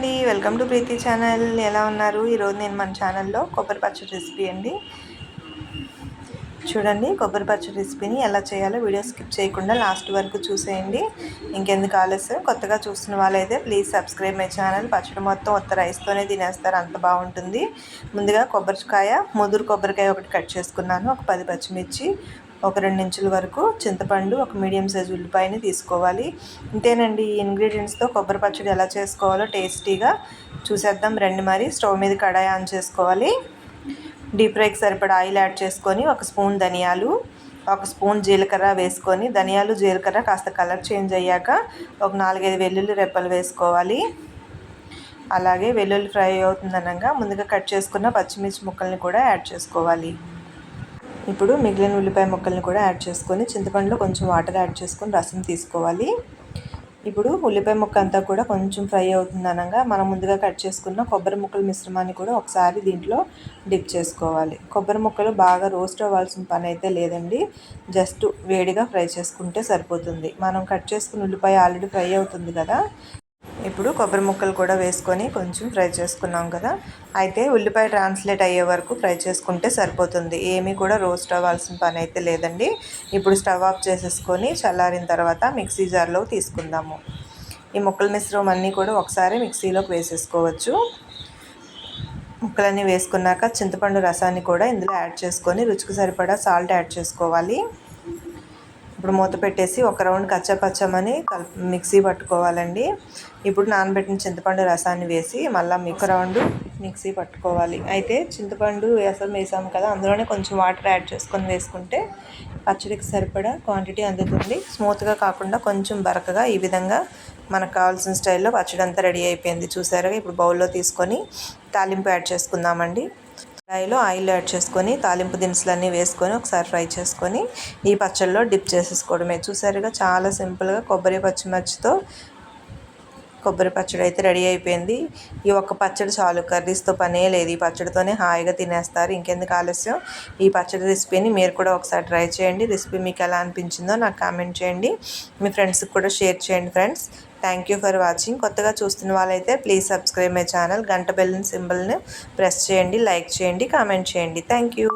అండి. Welcome to Preethi channel. ఎలా ఉన్నారు? ఈరోజు నేను మన ఛానల్లో కొబ్బరి పచ్చడి రెసిపీ అండి. చూడండి కొబ్బరి పచ్చడి రెసిపీని ఎలా చేయాలో వీడియో స్కిప్ చేయకుండా లాస్ట్ వరకు చూసేయండి. ఇంకెందుకు ఆలస్యం? కొత్తగా చూస్తున్న వాళ్ళైతే ప్లీజ్ సబ్స్క్రైబ్ మై ఛానల్. పచ్చడి మొత్తం ఉత్త రైస్తోనే తినేస్తారు. అంత బాగుంటుంది. ముందుగా కొబ్బరికాయ ముదురు కొబ్బరికాయ ఒకటి కట్ చేసుకున్నాను. ఒక పది పచ్చిమిర్చి ఒక రెండు ఇంచుల వరకు చింతపండు ఒక మీడియం సైజ్ ఉల్లిపాయని తీసుకోవాలి. ఇంతేనండి ఈ ఇంగ్రీడియంట్స్తో కొబ్బరి పచ్చడి ఎలా చేసుకోవాలో టేస్టీగా చూసేద్దాం. రండి మరి స్టవ్ మీద కడాయి ఆన్ చేసుకోవాలి. డీప్ ఫ్రైకి సరిపడా ఆయిల్ యాడ్ చేసుకొని ఒక స్పూన్ ధనియాలు ఒక స్పూన్ జీలకర్ర వేసుకొని ధనియాలు జీలకర్ర కాస్త కలర్ చేంజ్ అయ్యాక ఒక నాలుగైదు వెల్లుల్లి రెప్పలు వేసుకోవాలి. అలాగే వెల్లుల్లి ఫ్రై అవుతుందనగా ముందుగా కట్ చేసుకున్న పచ్చిమిర్చి ముక్కల్ని కూడా యాడ్ చేసుకోవాలి. ఇప్పుడు మిగిలిన ఉల్లిపాయ ముక్కల్ని కూడా యాడ్ చేసుకొని చింతపండులో కొంచెం వాటర్ యాడ్ చేసుకొని రసం తీసుకోవాలి. ఇప్పుడు ఉల్లిపాయ ముక్క అంతా కూడా కొంచెం ఫ్రై అవుతుంది అనగా మనం ముందుగా కట్ చేసుకున్న కొబ్బరి ముక్కల మిశ్రమాన్ని కూడా ఒకసారి దీంట్లో డిప్ చేసుకోవాలి. కొబ్బరి ముక్కలు బాగా రోస్ట్ అవ్వాల్సిన పని అయితే లేదండి. జస్ట్ వేడిగా ఫ్రై చేసుకుంటే సరిపోతుంది. మనం కట్ చేసుకున్న ఉల్లిపాయ ఆల్రెడీ ఫ్రై అవుతుంది కదా. ఇప్పుడు కొబ్బరి ముక్కలు కూడా వేసుకొని కొంచెం ఫ్రై చేసుకున్నాం కదా. అయితే ఉల్లిపాయ ట్రాన్స్లేట్ అయ్యే వరకు ఫ్రై చేసుకుంటే సరిపోతుంది. ఏమీ కూడా రోస్ట్ అవ్వాల్సిన పని అయితే లేదండి. ఇప్పుడు స్టవ్ ఆఫ్ చేసేసుకొని చల్లారిన తర్వాత మిక్సీ జార్లో తీసుకుందాము. ఈ ముక్కల మిశ్రమం అన్నీ కూడా ఒకసారి మిక్సీలోకి వేసేసుకోవచ్చు. ముక్కలన్నీ వేసుకున్నాక చింతపండు రసాన్ని కూడా ఇందులో యాడ్ చేసుకొని రుచికి సరిపడా సాల్ట్ యాడ్ చేసుకోవాలి. ఇప్పుడు మూత పెట్టేసి ఒక రౌండ్ కచ్చపచ్చమని కలిపి మిక్సీ పట్టుకోవాలండి. ఇప్పుడు నానబెట్టిన చింతపండు రసాన్ని వేసి మళ్ళీ మిక్క రౌండ్ మిక్సీ పట్టుకోవాలి. అయితే చింతపండు రసం వేసాము కదా అందులోనే కొంచెం వాటర్ యాడ్ చేసుకొని వేసుకుంటే పచ్చడికి సరిపడా క్వాంటిటీ అందుతుంది. స్మూత్గా కాకుండా కొంచెం బరకగా ఈ విధంగా మనకు కావాల్సిన స్టైల్లో పచ్చడి అంతా రెడీ అయిపోయింది. చూసారా ఇప్పుడు బౌల్లో తీసుకొని తాలింపు యాడ్ చేసుకుందామండి. కడాయిలో ఆయిల్ యాడ్ చేసుకొని తాలింపు దినుసులన్నీ వేసుకొని ఒకసారి ఫ్రై చేసుకొని ఈ పచ్చళ్ళలో డిప్ చేసేసుకోవడమే. చూసారుగా చాలా సింపుల్గా కొబ్బరి పచ్చిమిర్చితో కొబ్బరి పచ్చడి అయితే రెడీ అయిపోయింది. ఈ ఒక్క పచ్చడి చాలు. కర్రీస్తో పనే లేదు. ఈ పచ్చడితోనే హాయిగా తినేస్తారు. ఇంకెందుకు ఆలస్యం? ఈ పచ్చడి రెసిపీని మీరు కూడా ఒకసారి ట్రై చేయండి. రెసిపీ మీకు ఎలా అనిపించిందో నాకు కామెంట్ చేయండి. మీ ఫ్రెండ్స్కి కూడా షేర్ చేయండి friends. Thank you for watching కొత్తగా చూస్తున్న వాళ్ళైతే ప్లీజ్ సబ్స్క్రైబ్ మై ఛానల్ గంట బెల్ సింబల్ని ప్రెస్ చేయండి లైక్ చేయండి కామెంట్ చేయండి. Thank you